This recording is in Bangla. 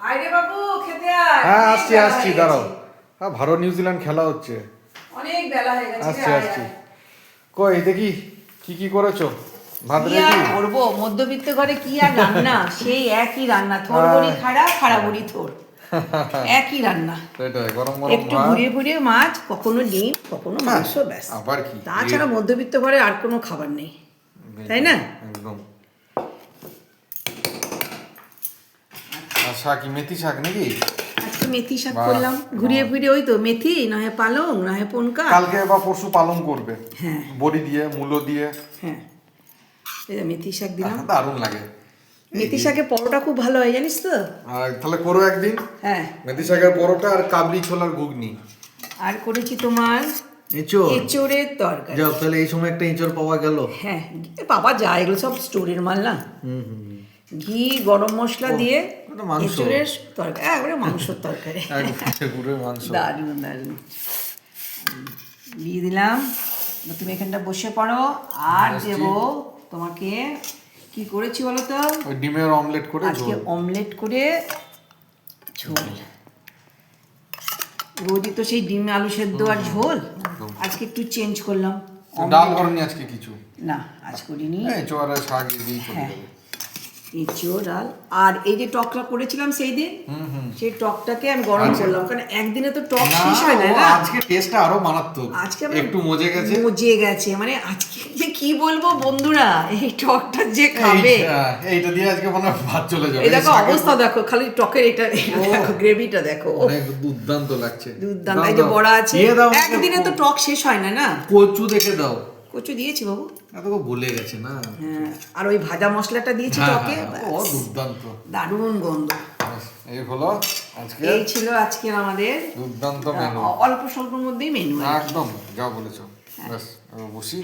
আরে বাবু খেতে আয়। হ্যাঁ আসছি আসছি হয়ে দাঁড়াও। হ্যাঁ ভারত নিউজিল্যান্ড খেলা হচ্ছে। অনেক বেলা হয়ে গেছে আসছি আসছি। কই দেখি কি কি করেছ? ভাত কি করব? মধ্যবিত্ত ঘরে কি আর রান্না? সেই একই রান্না থোর বড়ি খাড়া খাড়া বড়ি থোর। একই রান্না। সেটাই গরম গরম একটু ঘুরিয়ে ঘুরিয়ে মাছ কখনো ডিম কখনো মাংস ব্যাস। আবার কি? তাছাড়া মধ্যবিত্ত ঘরে আর কোনো খাবার নেই। তাই না? একদম। শাক মেথি শাক নাকি? আজকে মেথি শাক করলাম। ঘুরিয়ে ফিরিয়ে ওই তো মেথি নয় পালং নয় পনকা। কালকে বা পরশু পালন করবে। হ্যাঁ। বড়ি দিয়ে মূলো দিয়ে। হ্যাঁ। এই মেথি শাক দিলাম। দারুণ লাগে। মেথি শাকের পরোটা খুব ভালো হয় জানিস তো? আর তাহলে করো একদিন। হ্যাঁ। মেথি শাকের পরোটা আর কাবলি ছোলার ঘুগনি। আর করেছি তোমার এঁচোড়। এঁচোড়ের তরকারি। যাও তাহলে এই সময় একটা এঁচোড় পাওয়া গেল। হ্যাঁ এ বাবা যা এগুলো সব স্টোরের মাল না। ঘি গরম মশলা দিয়ে মাংস। তরকারি। একবারে মাংসর তরকারি। দারুণ দারুণ। দিয়ে দিলাম। তুমি এখানটা বসে পড়ো। আর দেব তোমাকে কি করেছি বলো তো? ডিমের অমলেট করে আজকে অমলেট করে ঝোল। রোজই তো সেই ডিম আলু সেদ্ধ আর ঝোল। আজকে একটু চেঞ্জ করলাম। ডাল করনি আজকে কিছু? না আজ করিনি। এঁচোড় শাক দিয়ে হ্যাঁ। এঁচোড় ডাল। আর এই যে টকটা করেছিলাম সেই দিন সেই টকটাকে আমি গরম করলাম কারণ একদিনে তো টক শেষ হয় না আজকে টেস্টটা আরও মারাত্মক। আজকে একটু মজে গেছে। মজে গেছে। মানে আজকে যে কি বলব বন্ধুরা এই টকটা যে খাবে। এইটা দিয়ে আজকে মনে ভাত চলে যাবে। এই দেখো অবস্থা দেখো খালি টকের এটা দেখো গ্রেভিটা দেখো অনেক দুর্দান্ত লাগছে। দুর্দান্ত এই যে। বড়া আছে একদিনে তো টক শেষ হয় না না? কচু দেখে দাও। কচু দিয়েছি বাবু। তো গলে গেছে না। হ্যাঁ আর ওই ভাজা মশলাটা দিয়েছি হ্যাঁ, টকে হ্যাঁ, ও দুর্দান্ত। দারুণ গন্ধ। এই হলো আজকে এই ছিল আজকের আমাদের দুর্দান্ত মেনু অল্প স্বল্পের মধ্যেই মেনু একদম যা বলেছ। ব্যাস এবার বসি।